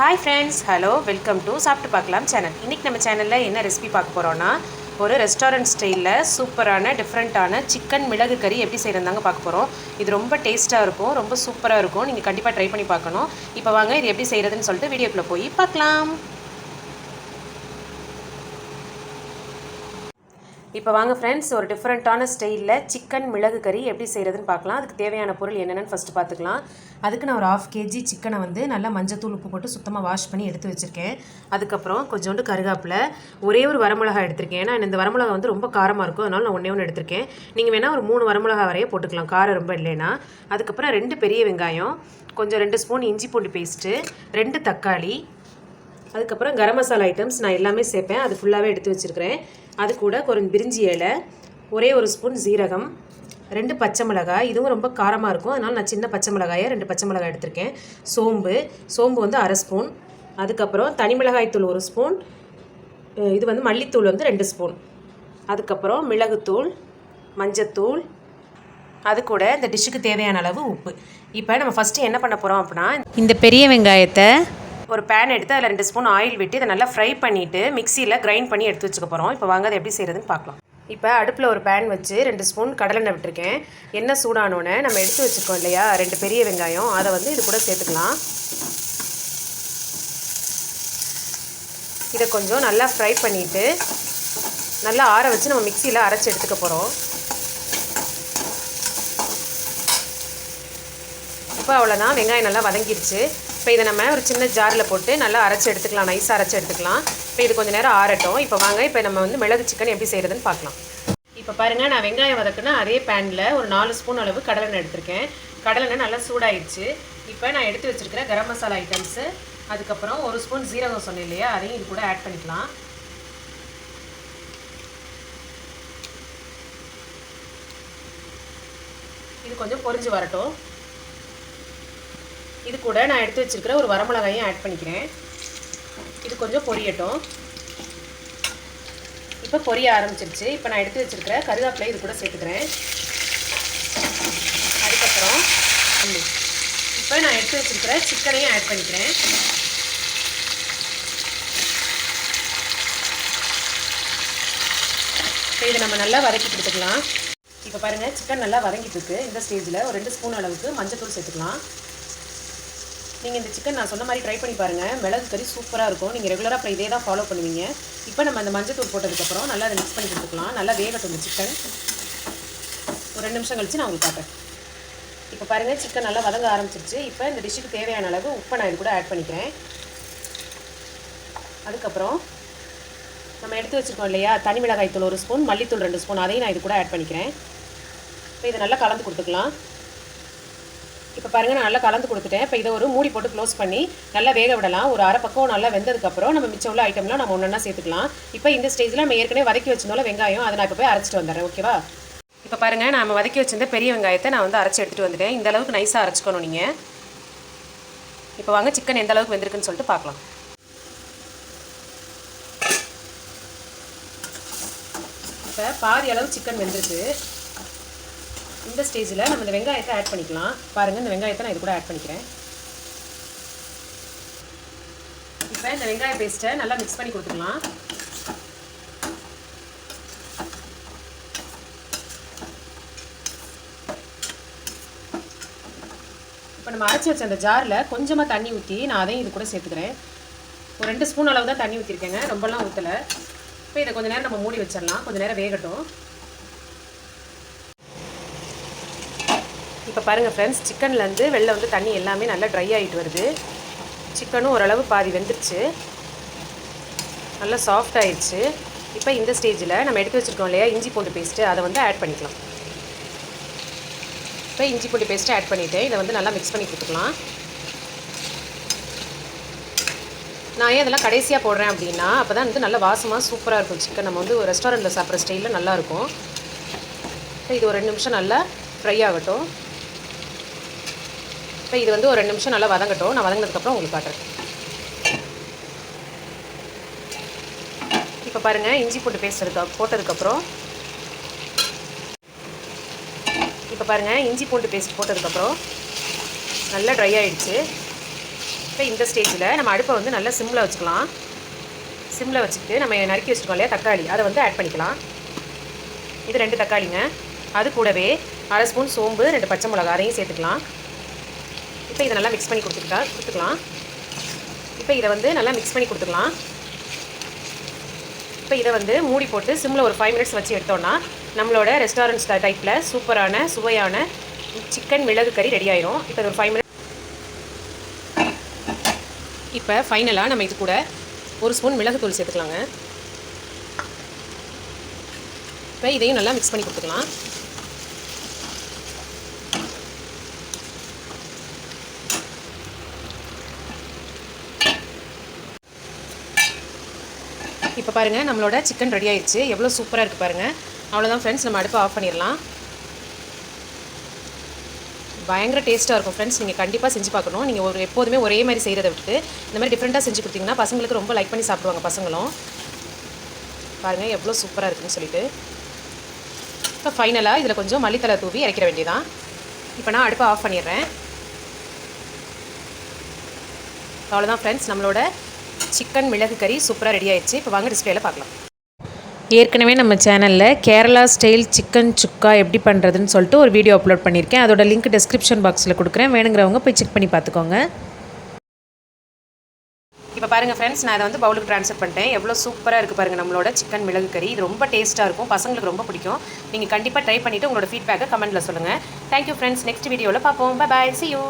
Hi friends hello welcome to சாப்பிட்டு பார்க்கலாம் channel இன்றைக்கி நம்ம சேனலில் என்ன ரெசிபி பார்க்க போகிறோன்னா ஒரு ரெஸ்டாரண்ட் ஸ்டைலில் சூப்பரான டிஃப்ரெண்ட்டான சிக்கன் மிளகு கறி எப்படி செய்கிறதாங்க பார்க்க போகிறோம் இது ரொம்ப டேஸ்ட்டாக இருக்கும் ரொம்ப சூப்பராக இருக்கும். நீங்கள் கண்டிப்பாக ட்ரை பண்ணி பார்க்கணும். இப்போ வாங்க இது எப்படி செய்கிறதுன்னு சொல்லிட்டு வீடியோக்குள்ளே போய் பார்க்கலாம். இப்போ வாங்க ஃப்ரெண்ட்ஸ் ஒரு டிஃப்ரெண்ட்டான ஸ்டைலில் சிக்கன் மிளகு கறி எப்படி செய்கிறதுன்னு பார்க்கலாம் அதுக்கு தேவையான பொருள் என்னென்னு ஃபஸ்ட்டு பார்த்துக்கலாம் அதுக்கு நான் ஒரு ஆஃப் கேஜி சிக்கனை வந்து நல்லா மஞ்சத்தூள் உப்பு போட்டு சுத்தமாக வாஷ் பண்ணி எடுத்து வச்சுருக்கேன். அதுக்கப்புறம் கொஞ்சோண்டு கருகாப்பில் ஒரே ஒரு வரமிளகா எடுத்திருக்கேன். ஏன்னா இந்த வரமிளகா வந்து ரொம்ப காரமாக இருக்கும். அதனால் நான் ஒன்றே ஒன்று எடுத்திருக்கேன். நீங்கள் வேணால் ஒரு மூணு வரமிளகா வரையே போட்டுக்கலாம். காரம் ரொம்ப இல்லைன்னா. அதுக்கப்புறம் ரெண்டு பெரிய வெங்காயம் கொஞ்சம் ரெண்டு ஸ்பூன் இஞ்சி பூண்டு பேஸ்ட்டு ரெண்டு தக்காளி. அதுக்கப்புறம் கரம் மசாலா ஐட்டம்ஸ் நான் எல்லாமே சேர்ப்பேன். அது ஃபுல்லாகவே எடுத்து வச்சுருக்கிறேன். அது கூட கொஞ்சம் பிரிஞ்சி இலை ஒரே ஒரு ஸ்பூன் ஜீரகம் ரெண்டு பச்சை மிளகாய். இதுவும் ரொம்ப காரமாக இருக்கும். அதனால் நான் சின்ன பச்சை மிளகாயை ரெண்டு பச்சை மிளகாய் எடுத்திருக்கேன். சோம்பு சோம்பு வந்து அரை ஸ்பூன். அதுக்கப்புறம் தனி மிளகாய் தூள் ஒரு ஸ்பூன். இது வந்து மல்லித்தூள் வந்து ரெண்டு ஸ்பூன். அதுக்கப்புறம் மிளகுத்தூள் மஞ்சத்தூள். அது கூட இந்த டிஷ்ஷுக்கு தேவையான அளவு உப்பு. இப்போ நம்ம ஃபஸ்ட்டு என்ன பண்ண போகிறோம் அப்படின்னா இந்த பெரிய வெங்காயத்தை ஒரு பேன் எடுத்து அதில் ரெண்டு ஸ்பூன் ஆயில் விட்டு இதை நல்லா ஃப்ரை பண்ணிவிட்டு மிக்சியில் கிரைண்ட் பண்ணி எடுத்து வச்சுக்க போகிறோம் இப்போ வாங்க அதை எப்படி செய்கிறதுன்னு பார்க்கலாம். இப்போ அடுப்பில் ஒரு பேன் வச்சு ரெண்டு ஸ்பூன் கடலெண்ணெய் விட்டுருக்கேன். எண்ணெய் சூடானோடனே நம்ம எடுத்து வச்சுருக்கோம் இல்லையா ரெண்டு பெரிய வெங்காயம். அதை வந்து இது கூட சேர்த்துக்கலாம். இதை கொஞ்சம் நல்லா ஃப்ரை பண்ணிவிட்டு நல்லா ஆற வச்சு நம்ம மிக்சியில் அரைச்சி எடுத்துக்க போகிறோம் இப்போ அவ்வளோதான் வெங்காயம் நல்லா வதங்கிடுச்சு. இப்போ இதை நம்ம ஒரு சின்ன ஜாரில் போட்டு நல்லா அரைச்சி எடுத்துக்கலாம் நைஸாக அரைச்சி எடுத்துக்கலாம். இப்போ இது கொஞ்சம் நேரம் ஆறட்டும். இப்போ வாங்க இப்போ நம்ம வந்து மிளகு சிக்கன் எப்படி செய்கிறதுன்னு பார்க்கலாம். இப்போ பாருங்கள் நான் வெங்காயம் வதக்குனா அதே பேனில் ஒரு நாலு ஸ்பூன் அளவு கடலெண்ணெய் எடுத்திருக்கேன். கடலெண்ணெய் நல்லா சூடாயிடுச்சு. இப்போ நான் எடுத்து வச்சுருக்கிற கரம் மசாலா ஐட்டம்ஸு அதுக்கப்புறம் ஒரு ஸ்பூன் ஜீரகம் சொன்னேன் இல்லையா அதையும் இது கூட ஆட் பண்ணிக்கலாம். இது கொஞ்சம் பொரிஞ்சு வரட்டும். இது கூட நான் எடுத்து வச்சிருக்கிற ஒரு வரமிளகாயும் ஆட் பண்ணிக்கிறேன். இது கொஞ்சம் பொரியட்டும். இப்போ பொரிய ஆரம்பிச்சிருச்சு. இப்போ நான் எடுத்து வச்சுருக்கிற கருவேப்பிலை இது கூட சேர்த்துக்கிறேன். அதுக்கப்புறம் இப்போ நான் எடுத்து வச்சுருக்கிற சிக்கனையும் ஆட் பண்ணிக்கிறேன். இதை நம்ம நல்லா வதக்கி கொடுத்துக்கலாம். இப்போ பாருங்கள் சிக்கன் நல்லா வதங்கிட்டு இருக்கு. இந்த ஸ்டேஜில் ஒரு ரெண்டு ஸ்பூன் அளவுக்கு மஞ்சத்தூள் சேர்த்துக்கலாம். நீங்கள் இந்த சிக்கன் நான் சொன்ன மாதிரி ட்ரை பண்ணி பாருங்கள் மிளகு கறி சூப்பராக இருக்கும். நீங்கள் ரெகுலராக அப்புறம் இதே தான் ஃபாலோ பண்ணுவீங்க. இப்போ நம்ம அந்த மஞ்சத்தூள் போட்டதுக்கப்புறம் நல்லா அதை மிக்ஸ் பண்ணி கொடுத்துக்கலாம். நல்லா வேகட்டும் இந்த சிக்கன் ஒரு ரெண்டு நிமிஷம் கழித்து நான் உங்களுக்கு காட்டுறேன். இப்போ பாருங்கள் சிக்கன் நல்லா வதங்க ஆரம்பிச்சிருச்சு. இப்போ இந்த டிஷ்ஷுக்கு தேவையான அளவு உப்பை நான் இது கூட ஆட் பண்ணிக்கிறேன். அதுக்கப்புறம் நம்ம எடுத்து வச்சுருக்கோம் இல்லையா? தனி மிளகாய் தூள் ஒரு ஸ்பூன் மல்லித்தூள் ரெண்டு ஸ்பூன் அதையும் நான் இது கூட ஆட் பண்ணிக்கிறேன். இப்போ இதை நல்லா கலந்து கொடுத்துக்கலாம். இப்போ பாருங்கள் நான் நல்லா கலந்து கொடுத்துட்டேன். இப்போ இதை ஒரு மூடி போட்டு க்ளோஸ் பண்ணி நல்லா வேக விடலாம். ஒரு அரை பக்கம் நல்லா வெந்ததுக்கப்புறம் நம்ம மிச்சம் உள்ள ஐட்டம்லாம் நம்ம ஒன்றா சேர்த்துக்கலாம். இப்போ இந்த ஸ்டேஜில் நம்ம ஏற்கனவே வதக்கி வச்சிருந்தோம்ல வெங்காயம் அதை நான் இப்போ போய் அரைச்சிட்டு வந்துடுறேன் ஓகேவா இப்போ பாருங்கள் நம்ம வதக்கி வச்சிருந்த பெரிய வெங்காயத்தை நான் வந்து அரைச்சி எடுத்துகிட்டு வந்துட்டேன். இந்த அளவுக்கு நைஸாக அரைச்சிக்கணும் நீங்கள் இப்போ வாங்க சிக்கன் எந்த அளவுக்கு வெந்திருக்குன்னு சொல்லிட்டு பார்க்கலாம். இப்போ பாதி அளவு சிக்கன் வெந்திருக்கு. இந்த ஸ்டேஜில் நம்ம இந்த வெங்காயத்தை ஆட் பண்ணிக்கலாம். பாருங்கள் இந்த வெங்காயத்தை நான் இது கூட ஆட் பண்ணிக்கிறேன். இப்போ இந்த வெங்காய பேஸ்ட்டை நல்லா மிக்ஸ் பண்ணி கொடுத்துக்கலாம். இப்போ நம்ம அரைச்சி வச்ச அந்த ஜாரில் கொஞ்சமாக தண்ணி ஊற்றி நான் அதையும் இது கூட சேர்த்துக்கிறேன். ஒரு ரெண்டு ஸ்பூன் அளவு தான் தண்ணி ஊற்றிருக்கேங்க ரொம்பலாம் ஊற்றலை இப்போ இதை கொஞ்சம் நேரம் நம்ம மூடி வச்சிடலாம். கொஞ்சம் நேரம் வேகட்டும். இப்போ பாருங்கள் ஃப்ரெண்ட்ஸ் சிக்கன்லேருந்து வெளில வந்து தண்ணி எல்லாமே நல்லா ட்ரை ஆகிட்டு வருது. சிக்கனும் ஓரளவு பாதி வெந்துருச்சு. நல்லா சாஃப்ட் ஆயிடுச்சு. இப்போ இந்த ஸ்டேஜில் நம்ம எடுத்து வச்சுருக்கோம் இல்லையா இஞ்சி பூண்டு பேஸ்ட்டு அதை வந்து ஆட் பண்ணிக்கலாம். இப்போ இஞ்சி பூண்டு பேஸ்ட்டு ஆட் பண்ணிவிட்டு இதை வந்து நல்லா மிக்ஸ் பண்ணி கொடுத்துக்கலாம். நான் ஏன் இதெல்லாம் கடைசியாக போடுறேன் அப்படின்னா அப்போ தான் வந்து நல்லா வாசமாக சூப்பராக இருக்கும் சிக்கன் நம்ம வந்து ஒரு ரெஸ்டாரண்ட்டில் சாப்பிட்ற ஸ்டைலில் நல்லாயிருக்கும் இப்போ இது ஒரு ரெண்டு நிமிஷம் நல்லா ஃப்ரை ஆகட்டும். இப்போ இது வந்து ஒரு ரெண்டு நிமிஷம் நல்லா வதங்கட்டும். நான் வதங்கினதுக்கப்புறம் உங்களுக்கு காட்டுறேன். இப்போ பாருங்கள் இஞ்சி பூண்டு பேஸ்ட் போட்டதுக்கப்புறம் இப்போ பாருங்கள் இஞ்சி பூண்டு பேஸ்ட் போட்டதுக்கப்புறம் நல்லா ட்ரை ஆகிடுச்சு இப்போ இந்த ஸ்டேஜில் நம்ம அடுப்பை வந்து நல்லா சிம்மில் வச்சுக்கலாம். சிம்மில் வச்சுக்கிட்டு நம்ம நறுக்கி வச்சுருக்கோம் இல்லையா தக்காளி. அதை வந்து ஆட் பண்ணிக்கலாம். இது ரெண்டு தக்காளிங்க. அது கூடவே அரை ஸ்பூன் சோம்பு ரெண்டு பச்சை மிளகா அதையும் சேர்த்துக்கலாம். இப்போ இதை நல்லா மிக்ஸ் பண்ணி கொடுத்துக்கிட்டா கொடுத்துக்கலாம். இப்போ இதை வந்து நல்லா மிக்ஸ் பண்ணி கொடுத்துக்கலாம். இப்போ இதை வந்து மூடி போட்டு சிம்மில் ஒரு ஃபைவ் மினிட்ஸ் வச்சு எடுத்தோன்னா நம்மளோட ரெஸ்டாரண்ட் டைப்பில் சூப்பரான சுவையான சிக்கன் மிளகு கறி ரெடி ஆயிரும். இப்போ இது ஒரு ஃபைவ் மினிட்ஸ் இப்போ ஃபைனலாக நம்ம இது கூட ஒரு ஸ்பூன் மிளகுத்தூள் சேர்த்துக்கலாங்க. இப்போ இதையும் நல்லா மிக்ஸ் பண்ணி கொடுத்துக்கலாம். இப்போ பாருங்கள் நம்மளோட சிக்கன் ரெடி ஆயிடுச்சு எவ்வளோ சூப்பராக இருக்குது பாருங்கள் அவ்வளோதான் ஃப்ரெண்ட்ஸ் நம்ம அடுப்பை ஆஃப் பண்ணிடலாம். பயங்கர டேஸ்ட்டாக இருக்கும் ஃப்ரெண்ட்ஸ் நீங்கள் கண்டிப்பாக செஞ்சு பார்க்கணும். நீங்கள் ஒரு எப்போதுமே ஒரே மாதிரி செய்கிறத விட்டுட்டு இந்த மாதிரி டிஃப்ரெண்ட்டாக செஞ்சு கொடுத்தீங்கன்னா பசங்களுக்கு ரொம்ப லைக் பண்ணி சாப்பிடுவாங்க பசங்களும். பாருங்கள் எவ்வளோ சூப்பராக இருக்குன்னு சொல்லிட்டு. இப்போ ஃபைனலாக இதில் கொஞ்சம் மல்லித்தலை தூவி இறக்கிற வேண்டியதான் இப்போ நான் அடுப்பை ஆஃப் பண்ணிடுறேன். அவ்வளோதான் ஃப்ரெண்ட்ஸ் நம்மளோட சிக்கன் மிளகு கறி சூப்பராக ரெடி ஆயிடுச்சு. இப்போ வாங்க டிஸ்பிளேல பார்க்கலாம். ஏற்கனவே நம்ம சேனலில் கேரளா ஸ்டைல் சிக்கன் சுக்கா எப்படி பண்ணுறதுன்னு சொல்லிட்டு ஒரு வீடியோ அப்லோட் பண்ணியிருக்கேன். அதோட லிங்க் டிஸ்கிரிப்ஷன் பாக்ஸில் கொடுக்குறேன். வேணுங்கிறவங்க போய் செக் பண்ணி பார்த்துக்கோங்க. இப்போ பாருங்கள் ஃப்ரெண்ட்ஸ் நான் இதை வந்து பவுலுக்கு ட்ரான்ஸ்ஃபர் பண்ணிட்டேன். எவ்வளோ சூப்பராக இருக்குது பாருங்கள் நம்மளோட சிக்கன் மிளகு கறி. இது ரொம்ப டேஸ்ட்டாக இருக்கும். பசங்களுக்கு ரொம்ப பிடிக்கும். நீங்கள் கண்டிப்பாக ட்ரை பண்ணிவிட்டு உங்களோட ஃபீட்பேக்கை கமெண்ட்டில் சொல்லுங்கள் தேங்க்யூ ஃப்ரெண்ட்ஸ் நெக்ஸ்ட் வீடியோவில் பார்ப்போம். Bye bye C you